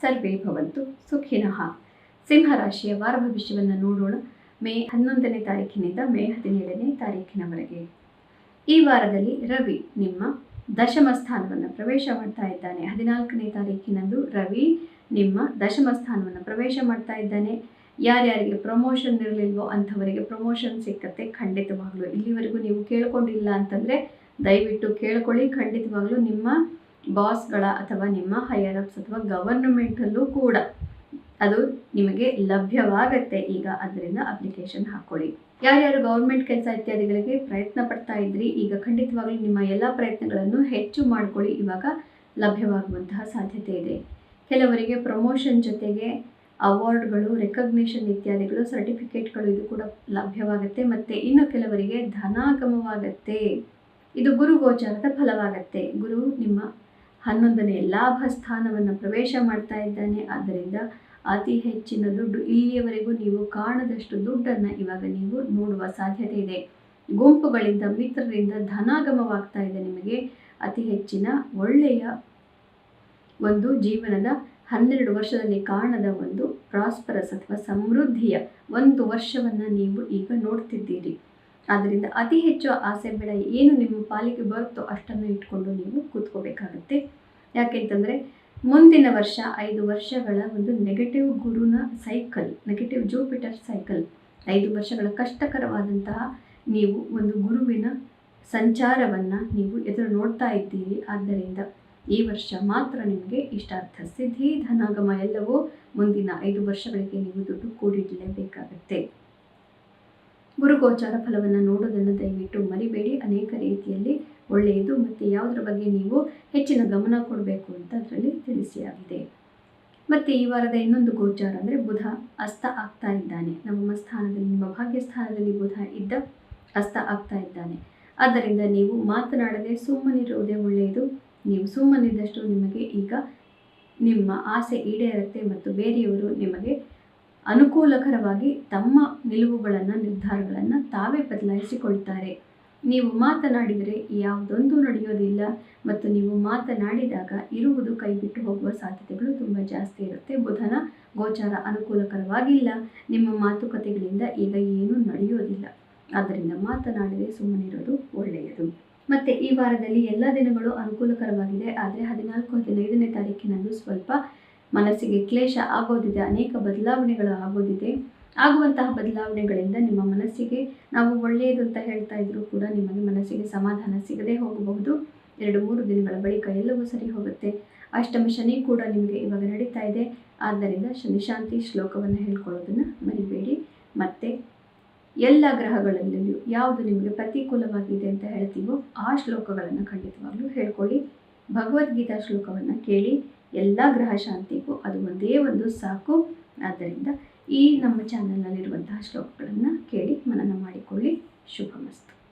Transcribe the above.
ಸರ್ವೇ ಭವಂತು ಸುಖಿನಃ. ಸಿಂಹರಾಶಿಯ ವಾರ ಭವಿಷ್ಯವನ್ನು ನೋಡೋಣ. ಮೇ ಹನ್ನೊಂದನೇ ತಾರೀಕಿನಿಂದ ಮೇ ಹದಿನೇಳನೇ ತಾರೀಕಿನವರೆಗೆ ಈ ವಾರದಲ್ಲಿ ರವಿ ನಿಮ್ಮ ದಶಮ ಸ್ಥಾನವನ್ನು ಪ್ರವೇಶ ಮಾಡ್ತಾ ಇದ್ದಾನೆ. ಹದಿನಾಲ್ಕನೇ ತಾರೀಕಿನಂದು ರವಿ ನಿಮ್ಮ ದಶಮ ಸ್ಥಾನವನ್ನು ಪ್ರವೇಶ ಮಾಡ್ತಾ ಇದ್ದಾನೆ. ಯಾರ್ಯಾರಿಗೆ ಪ್ರಮೋಷನ್ ಇರಲಿಲ್ವೋ ಅಂಥವರಿಗೆ ಪ್ರಮೋಷನ್ ಸಿಕ್ಕತ್ತೆ ಖಂಡಿತವಾಗ್ಲೂ. ಇಲ್ಲಿವರೆಗೂ ನೀವು ಕೇಳ್ಕೊಂಡಿಲ್ಲ ಅಂತಂದರೆ ದಯವಿಟ್ಟು ಕೇಳ್ಕೊಳ್ಳಿ. ಖಂಡಿತವಾಗ್ಲೂ ನಿಮ್ಮ ಬಾಸ್ಗಳ ಅಥವಾ ನಿಮ್ಮ ಹೈಯರ್ ಅಪ್ಸ್ ಅಥವಾ ಗವರ್ನಮೆಂಟಲ್ಲೂ ಕೂಡ ಅದು ನಿಮಗೆ ಲಭ್ಯವಾಗತ್ತೆ. ಈಗ ಅದರಿಂದ ಅಪ್ಲಿಕೇಶನ್ ಹಾಕ್ಕೊಳ್ಳಿ ಯಾರ್ಯಾರು ಗೌರ್ಮೆಂಟ್ ಕೆಲಸ ಇತ್ಯಾದಿಗಳಿಗೆ ಪ್ರಯತ್ನ ಪಡ್ತಾ ಇದ್ರಿ, ಈಗ ಖಂಡಿತವಾಗ್ಲೂ ನಿಮ್ಮ ಎಲ್ಲ ಪ್ರಯತ್ನಗಳನ್ನು ಹೆಚ್ಚು ಮಾಡ್ಕೊಳ್ಳಿ. ಇವಾಗ ಲಭ್ಯವಾಗುವಂತಹ ಸಾಧ್ಯತೆ ಇದೆ. ಕೆಲವರಿಗೆ ಪ್ರಮೋಷನ್ ಜೊತೆಗೆ ಅವಾರ್ಡ್ಗಳು ರೆಕಗ್ನಿಷನ್ ಇತ್ಯಾದಿಗಳು ಸರ್ಟಿಫಿಕೇಟ್ಗಳು ಇದು ಕೂಡ ಲಭ್ಯವಾಗುತ್ತೆ. ಮತ್ತು ಇನ್ನು ಕೆಲವರಿಗೆ ಧನಾಗಮವಾಗತ್ತೆ. ಇದು ಗುರು ಗೋಚಾರದ ಫಲವಾಗತ್ತೆ. ಗುರು ನಿಮ್ಮ ಹನ್ನೊಂದನೇ ಲಾಭ ಸ್ಥಾನವನ್ನು ಪ್ರವೇಶ ಮಾಡ್ತಾ ಇದ್ದಾನೆ. ಆದ್ದರಿಂದ ಅತಿ ಹೆಚ್ಚಿನ ದುಡ್ಡು ಇಲ್ಲಿಯವರೆಗೂ ನೀವು ಕಾಣದಷ್ಟು ದುಡ್ಡನ್ನು ಇವಾಗ ನೀವು ನೋಡುವ ಸಾಧ್ಯತೆ ಇದೆ. ಗುಂಪುಗಳಿಂದ, ಮಿತ್ರರಿಂದ ಧನಾಗಮವಾಗ್ತಾ ಇದೆ ನಿಮಗೆ. ಅತಿ ಹೆಚ್ಚಿನ ಒಳ್ಳೆಯ ಒಂದು ಜೀವನದ ಹನ್ನೆರಡು ವರ್ಷದಲ್ಲಿ ಕಾಣದ ಒಂದು ಪ್ರಾಸ್ಪರಸ್ ಅಥವಾ ಸಮೃದ್ಧಿಯ ಒಂದು ವರ್ಷವನ್ನು ನೀವು ಈಗ ನೋಡ್ತಿದ್ದೀರಿ. ಆದ್ದರಿಂದ ಅತಿ ಹೆಚ್ಚು ಆಸೆ ಬೇಡ ಏನು ನಿಮ್ಮ ಪಾಲಿಗೆ ಬರುತ್ತೋ ಅಷ್ಟನ್ನು ಇಟ್ಕೊಂಡು ನೀವು ಕೂತ್ಕೋಬೇಕಾಗತ್ತೆ. ಯಾಕೆಂತಂದರೆ ಮುಂದಿನ ವರ್ಷ, ಐದು ವರ್ಷಗಳ ಒಂದು ನೆಗೆಟಿವ್ ಗುರುನ ಸೈಕಲ್ ನೆಗೆಟಿವ್ ಜೂಪಿಟರ್ ಸೈಕಲ್ ಐದು ವರ್ಷಗಳ ಕಷ್ಟಕರವಾದಂತಹ ನೀವು ಒಂದು ಗುರುವಿನ ಸಂಚಾರವನ್ನು ನೀವು ಎದುರು ನೋಡ್ತಾ ಇದ್ದೀರಿ. ಆದ್ದರಿಂದ ಈ ವರ್ಷ ಮಾತ್ರ ನಿಮಗೆ ಇಷ್ಟಾರ್ಥ ಸಿದ್ಧಿ, ಧನಾಗಮ ಎಲ್ಲವೂ ಮುಂದಿನ ಐದು ವರ್ಷಗಳಿಗೆ ನೀವು ದುಡ್ಡು ಕೂಡಿಡಲೇಬೇಕಾಗತ್ತೆ. ಗುರುಗೋಚಾರ ಫಲವನ್ನು ನೋಡೋದನ್ನು ದಯವಿಟ್ಟು ಮರಿಬೇಡಿ. ಅನೇಕ ರೀತಿಯಲ್ಲಿ ಒಳ್ಳೆಯದು ಮತ್ತು ಯಾವುದರ ಬಗ್ಗೆ ನೀವು ಹೆಚ್ಚಿನ ಗಮನ ಕೊಡಬೇಕು ಅಂತ ಅದರಲ್ಲಿ ತಿಳಿಸಿಯಾಗಿದೆ. ಮತ್ತು ಈ ವಾರದ ಇನ್ನೊಂದು ಗೋಚಾರ ಅಂದರೆ ಬುಧ ಅಸ್ತ ಆಗ್ತಾ ಇದ್ದಾನೆ. ನಮ್ಮ ಸ್ಥಾನದಲ್ಲಿ, ನಿಮ್ಮ ಭಾಗ್ಯ ಸ್ಥಾನದಲ್ಲಿ ಬುಧ ಇದ್ದ ಅಸ್ತ ಆಗ್ತಾ ಇದ್ದಾನೆ. ಆದ್ದರಿಂದ ನೀವು ಮಾತನಾಡದೆ ಸುಮ್ಮನಿರುವುದೇ ಒಳ್ಳೆಯದು. ನೀವು ಸುಮ್ಮನಿದ್ದಷ್ಟು ನಿಮಗೆ ಈಗ ನಿಮ್ಮ ಆಸೆ ಈಡೇರುತ್ತೆ ಮತ್ತು ಬೇರೆಯವರು ನಿಮಗೆ ಅನುಕೂಲಕರವಾಗಿ ತಮ್ಮ ನಿಲುವುಗಳನ್ನು, ನಿರ್ಧಾರಗಳನ್ನು ತಾವೇ ಬದಲಾಯಿಸಿಕೊಳ್ತಾರೆ. ನೀವು ಮಾತನಾಡಿದರೆ ಯಾವುದೊಂದು ನಡೆಯೋದಿಲ್ಲ ಮತ್ತು ನೀವು ಮಾತನಾಡಿದಾಗ ಇರುವುದು ಕೈಬಿಟ್ಟು ಹೋಗುವ ಸಾಧ್ಯತೆಗಳು ತುಂಬ ಜಾಸ್ತಿ ಇರುತ್ತೆ. ಬುಧನ ಗೋಚಾರ ಅನುಕೂಲಕರವಾಗಿಲ್ಲ. ನಿಮ್ಮ ಮಾತುಕತೆಗಳಿಂದ ಈಗ ಏನೂ ನಡೆಯೋದಿಲ್ಲ. ಆದ್ದರಿಂದ ಮಾತನಾಡದೆ ಸುಮ್ಮನಿರೋದು ಒಳ್ಳೆಯದು. ಮತ್ತು ಈ ವಾರದಲ್ಲಿ ಎಲ್ಲ ದಿನಗಳು ಅನುಕೂಲಕರವಾಗಿದೆ. ಆದರೆ ಹದಿನಾಲ್ಕು, ಹದಿನೈದನೇ ತಾರೀಕಿನಂದು ಸ್ವಲ್ಪ ಮನಸ್ಸಿಗೆ ಕ್ಲೇಶ ಆಗೋದಿದೆ, ಅನೇಕ ಬದಲಾವಣೆಗಳು ಆಗೋದಿದೆ. ಆಗುವಂತಹ ಬದಲಾವಣೆಗಳಿಂದ ನಿಮ್ಮ ಮನಸ್ಸಿಗೆ ನಾವು ಒಳ್ಳೆಯದು ಅಂತ ಹೇಳ್ತಾ ಇದ್ರೂ ಕೂಡ ನಿಮಗೆ ಮನಸ್ಸಿಗೆ ಸಮಾಧಾನ ಸಿಗದೆ ಹೋಗಬಹುದು. ಎರಡು, ಮೂರು ದಿನಗಳ ಬಳಿಕ ಎಲ್ಲವೂ ಸರಿ ಹೋಗುತ್ತೆ. ಅಷ್ಟಮ ಶನಿ ಕೂಡ ನಿಮಗೆ ಇವಾಗ ನಡೀತಾ ಇದೆ. ಆದ್ದರಿಂದ ಶನಿಶಾಂತಿ ಶ್ಲೋಕವನ್ನು ಹೇಳ್ಕೊಳ್ಳೋದನ್ನು ಮರಿಬೇಡಿ. ಮತ್ತು, ಎಲ್ಲ ಗ್ರಹಗಳಲ್ಲಿಯೂ ಯಾವುದು ನಿಮಗೆ ಪ್ರತಿಕೂಲವಾಗಿದೆ ಅಂತ ಹೇಳ್ತೀವೋ ಆ ಶ್ಲೋಕಗಳನ್ನು ಖಂಡಿತವಾಗ್ಲೂ ಹೇಳ್ಕೊಳ್ಳಿ. ಭಗವದ್ಗೀತಾ ಶ್ಲೋಕವನ್ನು ಕೇಳಿ. ಎಲ್ಲ ಗ್ರಹ ಶಾಂತಿಗೂ ಅದು ಒಂದೇ ಒಂದು ಸಾಕು. ಆದ್ದರಿಂದ ಈ ನಮ್ಮ ಚಾನಲ್ನಲ್ಲಿರುವಂತಹ ಶ್ಲೋಕಗಳನ್ನು ಕೇಳಿ ಮನನ ಮಾಡಿಕೊಳ್ಳಿ. ಶುಭಮಸ್ತು.